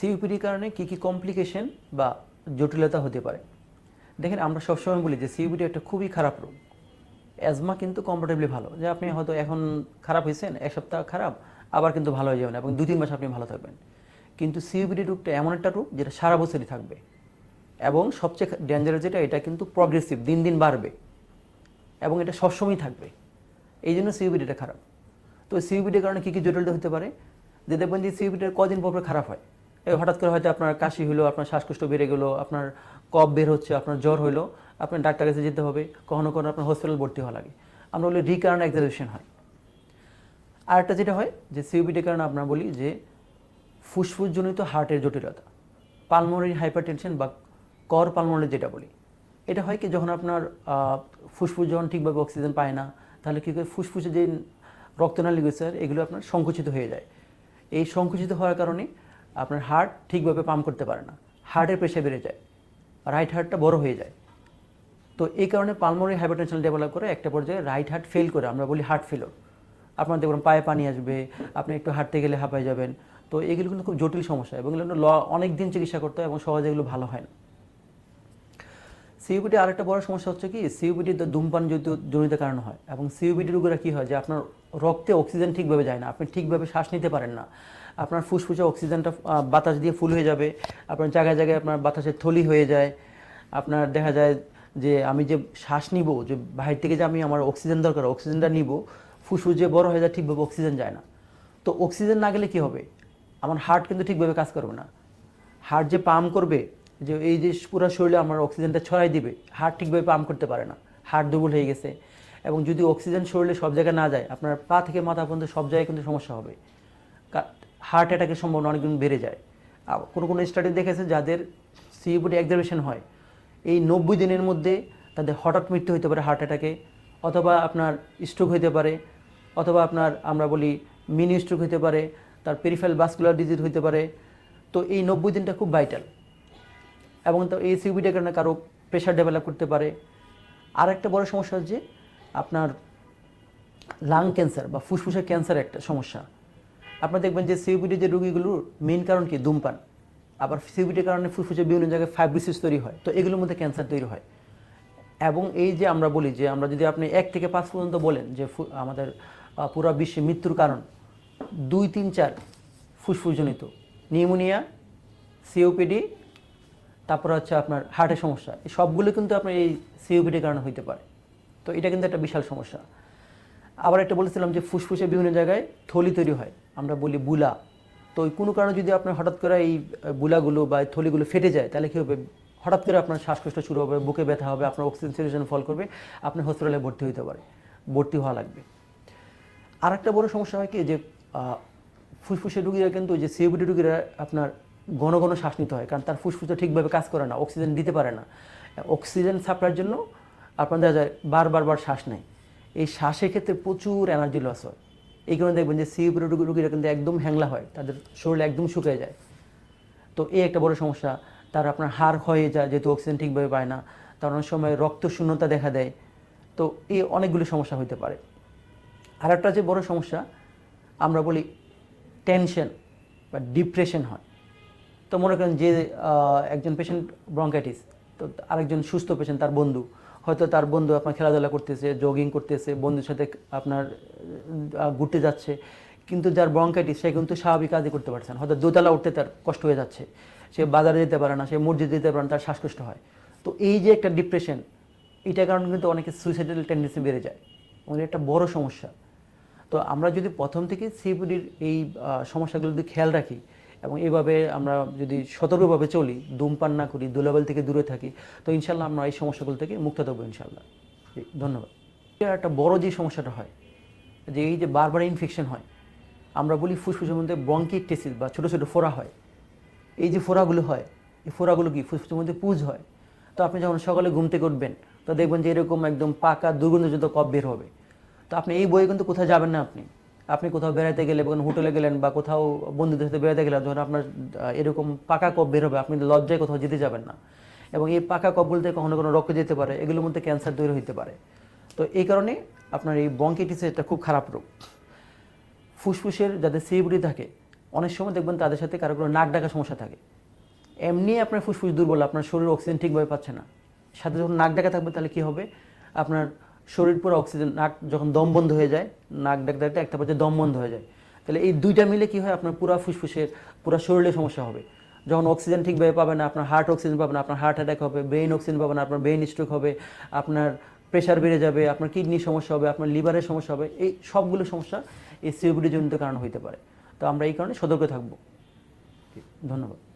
সিইপিডির কারণে কী কী কমপ্লিকেশন বা জটিলতা হতে পারে? দেখেন আমরা সবসময় বলি যে সিইপিডি একটা খুবই খারাপ রোগ। অ্যাজমা কিন্তু কমফোর্টেবলি ভালো। যে আপনি হয়তো এখন খারাপ হয়েছেন এক সপ্তাহ খারাপ আবার কিন্তু ভালো হয়ে যাবেন এবং দু তিন মাস আপনি ভালো থাকবেন। কিন্তু সিইপিডি রোগটা এমন একটা রোগ যেটা সারা বছরই থাকবে। এবং সবচেয়ে ডেঞ্জারাস যেটা এটা কিন্তু প্রগ্রেসিভ দিন দিন বাড়বে। এবং এটা সবসময়ই থাকবে। এই জন্য সিইপিডিটা খারাপ। তো সিইপিডির কারণে কী কী জটিলতা হতে পারে? যে দেখবেন যে সিইপিডির কদিন পর খারাপ হয়। হঠাৎ করে হয়তো আপনার কাশি হলো আপনার শ্বাসকষ্ট বেড়ে গেলো, আপনার কফ বের হচ্ছে, আপনার জ্বর হলো আপনার ডাক্তার কাছে যেতে হবে, কখনো কখনো আপনার হসপিটাল ভর্তি হওয়া লাগে। আমরা বলি রিকারেন্ট এক্সারেশন হয়। আরেকটা যেটা হয়, যে সিওপিডির কারণে আপনার বলি যে ফুসফুসজনিত হার্টের জটিলতা পালমোনারি হাইপারটেনশন বা কর পালমোনারি যেটা বলি। এটা হয় কি যখন আপনার ফুসফুস যখন ঠিকভাবে অক্সিজেন পায় না, তাহলে কী করে ফুসফুসে যে রক্তনালী স্যার এগুলো আপনার সংকুচিত হয়ে যায়। এই সংকুচিত হওয়ার কারণে আপনার হার্ট ঠিকভাবে পাম্প করতে পারে না। হার্টের প্রেশার বেড়ে যায় রাইট হার্টটা বড় হয়ে যায়। তো এই কারণে পালমোনারি হাইপারটেনশন ডেভেলপ করে একটা পর্যায়ে রাইট হার্ট ফেল করে, আমরা বলি হার্ট ফেলর আপনার দেখবেন পায়ে পানি আসবে, আপনি একটু হাঁটতে গেলে হাঁপায় যাবেন। তো এগুলো কিন্তু খুব জটিল সমস্যা এবং এগুলো ল অনেক দিন চিকিৎসা করতে হয় এবং সহজে এগুলো ভালো হয় না। সিইউপিটি আরেকটা বড় সমস্যা হচ্ছে কি সিইউপিটি ধূমপান জনিত জনিত কারণ হয় এবং সিইউপিটি রোগীরা কী হয় যে আপনার রক্তে অক্সিজেন ঠিকভাবে যায় না, আপনি ঠিকভাবে শ্বাস নিতে পারেন না। আপনার ফুসফুসে অক্সিজেনটা বাতাস দিয়ে ফুল হয়ে যাবে, আপনার জায়গায় জায়গায় আপনার বাতাসের থলি হয়ে যায়, আপনার দেখা যায় যে আমি যে শ্বাস নিব, যে বাহির থেকে যে আমি আমার অক্সিজেন দরকার, অক্সিজেনটা নিব, ফুসফুস যে বড় হয়ে যায়, ঠিকভাবে অক্সিজেন যায় না। তো অক্সিজেন না গেলে কি হবে? আমার হার্ট কিন্তু ঠিকভাবে কাজ করবে না। হার্ট যে পাম্প করবে, যে এই যে পুরো শরীরে আমার অক্সিজেনটা ছড়াই দিবে, হার্ট ঠিকভাবে পাম্প করতে পারে না। হার্ট দুর্বল হয়ে গেছে। এবং যদি অক্সিজেন শরীরে সব জায়গায় না যায়, আপনার পা থেকে মাথা পর্যন্ত সব জায়গায় কিন্তু সমস্যা হবে। হার্ট অ্যাটাকের সম্ভাবনা অনেকগুণ বেড়ে যায়। কোনো কোনো স্টাডি দেখেছে যাদের সিইবডি এক্সারভেশন হয়, এই নব্বই দিনের মধ্যে তাদের হঠাৎ মৃত্যু হতে পারে হার্ট অ্যাটাকে অথবা আপনার স্ট্রোক হতে পারে, অথবা আপনার আমরা বলি মিনি স্ট্রোক হতে পারে, তার পেরিফেরাল ভাস্কুলার ডিজিজ হতে পারে। তো এই নব্বই দিনটা খুব ভাইটাল এবং তো এই সিউবিটার কারণে কারও প্রেশার ডেভেলপ করতে পারে। আর একটা বড় সমস্যা হচ্ছে আপনার লাং ক্যান্সার বা ফুসফুসের ক্যান্সার একটা সমস্যা। আপনারা দেখবেন যে সিউবিডি যে রোগীগুলোর মেইন কারণ কি? ধূমপান। আবার সিউবিডির কারণে ফুসফুসের বিভিন্ন জায়গায় ফাইব্রিসিস তৈরি হয়। তো এগুলোর মধ্যে ক্যান্সার তৈরি হয়। এবং এই যে আমরা বলি যে, আমরা যদি আপনি এক থেকে পাঁচ পর্যন্ত বলেন যে আমাদের পুরো বিশ্বে মৃত্যুর কারণ, দুই, তিন, চার ফুসফুসজনিত, নিউমোনিয়া সিওপিডি তারপর হচ্ছে আপনার হার্টের সমস্যা, এই সবগুলো কিন্তু আপনার এই সিওপিডির কারণে হইতে পারে। তো এটা কিন্তু একটা বিশাল সমস্যা। আবার একটা বলেছিলাম যে ফুসফুসে বিভিন্ন জায়গায় থলি তৈরি হয়। আমরা বলি বুলা। তো কোনো কারণে যদি আপনার হঠাৎ করে এই বুলাগুলো বা থলিগুলো ফেটে যায়, তাহলে কী হবে? হঠাৎ করে আপনার শ্বাসকষ্ট শুরু হবে, বুকে ব্যথা হবে, আপনার অক্সিজেন সিচুয়েশন ফল করবে, আপনি হসপিটালে ভর্তি হতে পারে ভর্তি হওয়া লাগবে। আর একটা বড় সমস্যা হয় কি যে ফুসফুসের রুগীরা কিন্তু যে সিওপিডি রুগীরা আপনার ঘন ঘন শ্বাস নিতে হয়, কারণ তার ফুসফুসে ঠিকভাবে কাজ করে না অক্সিজেন দিতে পারে না। অক্সিজেন সাপ্লাইয়ের জন্য আপনার দেখা যায় বারবার বার শ্বাস নেয়। এই শ্বাসের ক্ষেত্রে প্রচুর এনার্জি লস হয়। এই কারণে দেখবেন যে সিওপিডি রুগীরা কিন্তু একদম হ্যাংলা হয়, তাদের শরীর একদম শুকিয়ে যায়। তো এই একটা বড় সমস্যা, তার আপনার হাড় হয়ে যায়, যেহেতু অক্সিজেন ঠিকভাবে পায় না, তার অনেক সময় রক্ত শূন্যতা দেখা দেয়, তো এই অনেকগুলো সমস্যা হতে পারে। আর একটা যে বড় সমস্যা, আমরা বলি টেনশন বা ডিপ্রেশন হয়। তো মনে করেন যে একজন পেশেন্ট ব্রঙ্কাইটিস তো আরেকজন সুস্থ পেশেন্ট তার বন্ধু হয়তো তার বন্ধু আপনার খেলাধুলা করতেছে জগিং করতেছে, বন্ধুর সাথে আপনার ঘুরতে যাচ্ছে। কিন্তু যার ব্রঙ্কাইটিস সে কিন্তু স্বাভাবিক কাজই করতে পারছে না। হয়তো দোতলা উঠতে তার কষ্ট হয়ে যাচ্ছে। সে বাজারে যেতে পারে না, সে মসজিদে যেতে পারে না, তার শ্বাসকষ্ট হয়। তো এই যে একটা ডিপ্রেশন এটার কারণে কিন্তু অনেকে সুইসাইডাল টেন্ডেন্সি বেড়ে যায়। আমাদের একটা বড় সমস্যা। তো আমরা যদি প্রথম থেকে সিপিডির এই সমস্যাগুলো যদি খেয়াল রাখি এবং এইভাবে আমরা যদি সতর্কভাবে চলি, ধূমপান না করি দুলাবাল থেকে দূরে থাকি, তো ইনশাল্লাহ আমরা এই সমস্যাগুলো থেকে মুক্ত দেবো ইনশাল্লাহ। ধন্যবাদ। একটা বড় যে সমস্যাটা হয়, যে এই যে বারবার ইনফেকশন হয়, আমরা বলি ফুসফুসের মধ্যে ব্রঙ্কিকটেসিস বা ছোটো ছোটো ফোড়া হয়। এই যে ফোড়াগুলো হয়, এই ফোড়াগুলো কি ফুসফুসের মধ্যে পুজ হয়? তো আপনি যখন সকালে ঘুম থেকে উঠবেন, তো দেখবেন যে এরকম একদম পাকা দুর্গন্ধযুক্ত কপ বের হবে। তো আপনি এই বইয়ে কিন্তু কোথাও যাবেন না আপনি। আপনি কোথাও বেড়াতে গেলে কোনো হোটেলে গেলেন, বা কোথাও বন্ধুদের সাথে বেড়াতে গেলেন, যখন আপনার এরকম পাকা কপ বের হবে, আপনি লজ্জায় কোথাও যেতে যাবেন না। এবং এই পাকা কপগুলো বলতে কখনো কোনো রক্ত যেতে পারে, এগুলোর মধ্যে ক্যান্সার তৈরি হতে পারে। তো এই কারণে আপনার এই বঙ্কিটিসের একটা খুব খারাপ রোগ। ফুসফুসের যাদের সিএবিডি থাকে, অনেক সময় দেখবেন তাদের সাথে কারও কোনো নাক ডাকা সমস্যা থাকে। এমনি আপনার ফুসফুস দুর্বল, আপনার শরীর অক্সিজেন ঠিকভাবে পাচ্ছে না। সাথে যখন নাক ডাকা থাকবে তাহলে কী হবে? আপনার শরীর পুরো অক্সিজেন, নাক যখন দম বন্ধ হয়ে যায়, নাক ডাক ডাকতে একটা পর্যায়ে দম বন্ধ হয়ে যায়। তাহলে এই দুইটা মিলে কি হয়? আপনার পুরো ফুসফুসের, পুরো শরীরে সমস্যা হবে। যখন অক্সিজেন ঠিকভাবে পাবে না, আপনার হার্ট অক্সিজেন পাবে না, আপনার হার্ট অ্যাটাক হবে ব্রেন অক্সিজেন পাবে না, আপনার ব্রেন স্ট্রোক হবে, আপনার প্রেশার বেড়ে যাবে, আপনার কিডনির সমস্যা হবে, আপনার লিভারের সমস্যা হবে, এই সবগুলো সমস্যা এই সিওপিডি জনিত কারণ হইতে পারে। তো আমরা এই কারণে সতর্ক থাকব। ধন্যবাদ।